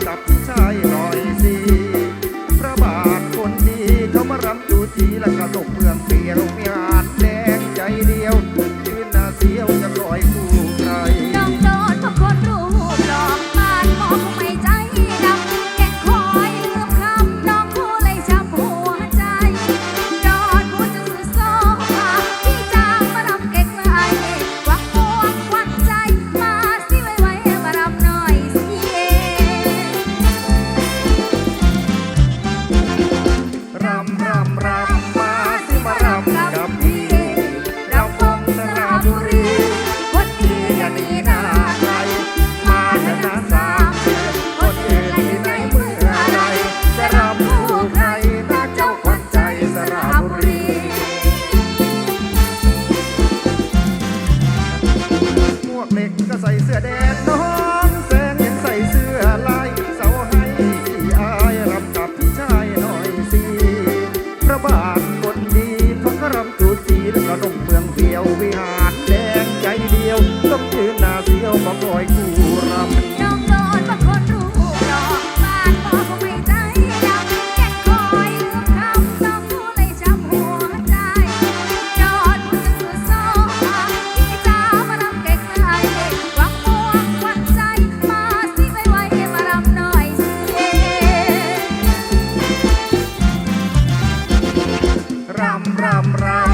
stop. รำรำรำ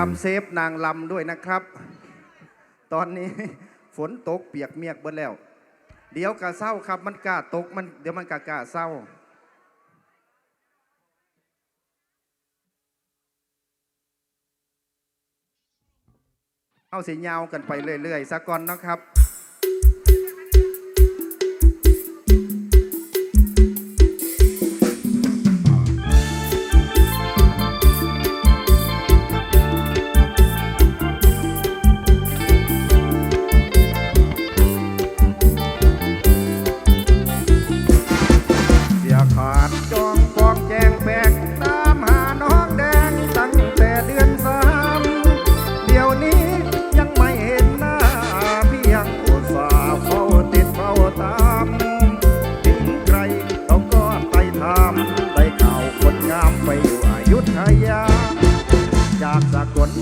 ามเซฟนางลำด้วยนะครับ ตอนนี้ฝนตกเปียกเมียกเบิดแล้ว เดี๋ยวกะเศร้าครับ มันกะตกมันเดี๋ยวมันกะกะเศร้าเอาสียาวกันไปเรื่อยๆสักก่อนนะครับ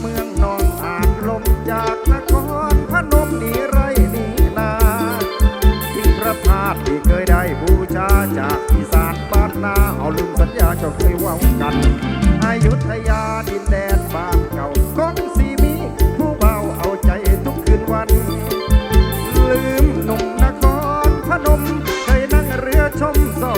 เมืองนองอ่าจลมจากนครพนมนีไรนีนาที่พระธาตุที่เคยได้บูชาจากอีสานบ้านนาเอาลืมสัญญาเจ้าเคยว่ากันอยุทยาดินแดนบ้านเก่าของสีมีผู้เบาเอาใจทุกคืนวัน ลืมหนุ่มนครพนมเคยนั่งเรือชมสอ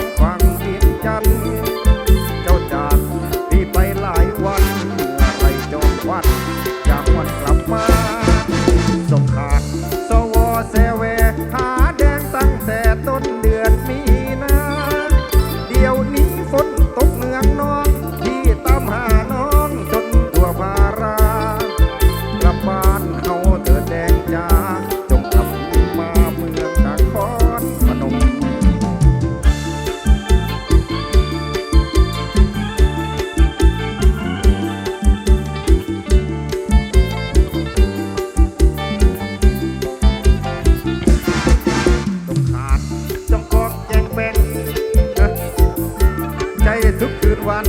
ใจทุกคืนวัน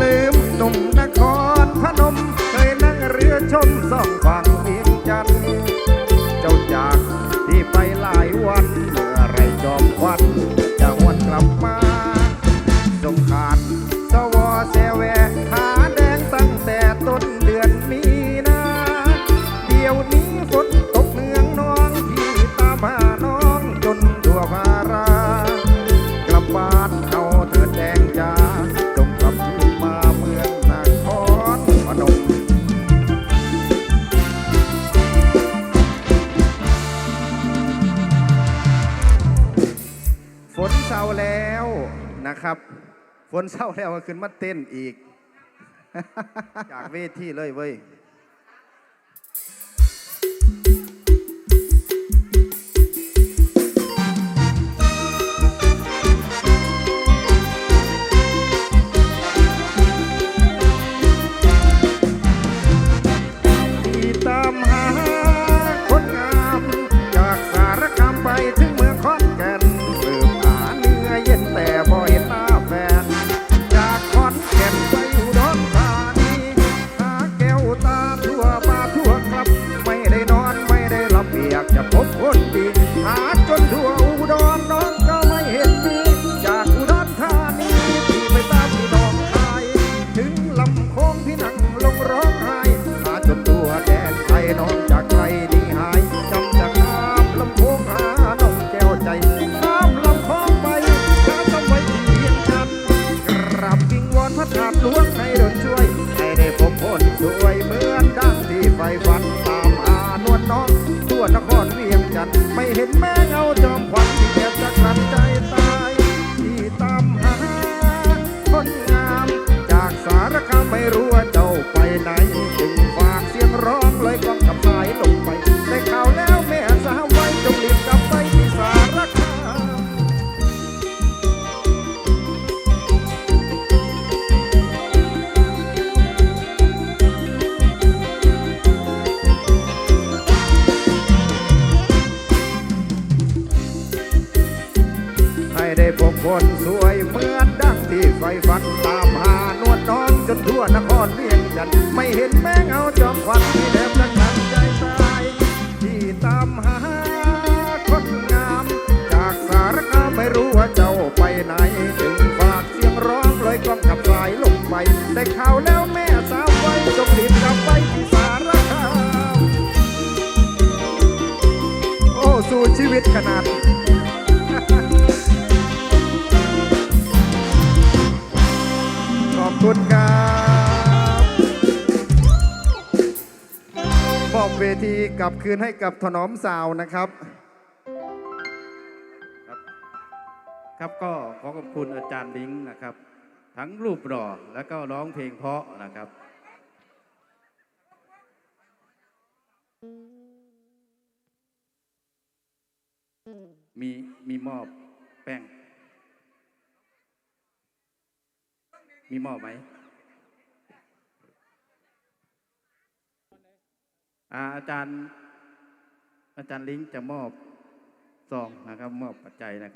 ลืมหนุ่มนครพนม เคยนั่งเรือชมสอง ครับ ฝนเศร้าแล้วก็ขึ้นมาเต้นอีก จากเวทีเลยเว้ย ลงไปได้ข่าวแล้วแม่สาวไว้จงรีบกลับไปที่สารคามให้ได้พบคนสวยเหมือนดังที่ไฟฝันตามหานวดน้องจนทั่วนครเวียงจันทน์ไม่เห็นแม่งเอาจ ชีวิตขนาดขอบคุณครับมอบเวทีกลับคืนให้กับถนอมสาวนะครับ ครับก็ขอขอบคุณอาจารย์ลิงนะครับ ทั้งรูปหล่อแล้วก็ร้องเพลงเพราะนะครับ แป้ง มีมอบไหมอ่าอาจารย์ อาจารย์ลิงก์จะมอบซองนะครับ มอบปัจจัยนะครับ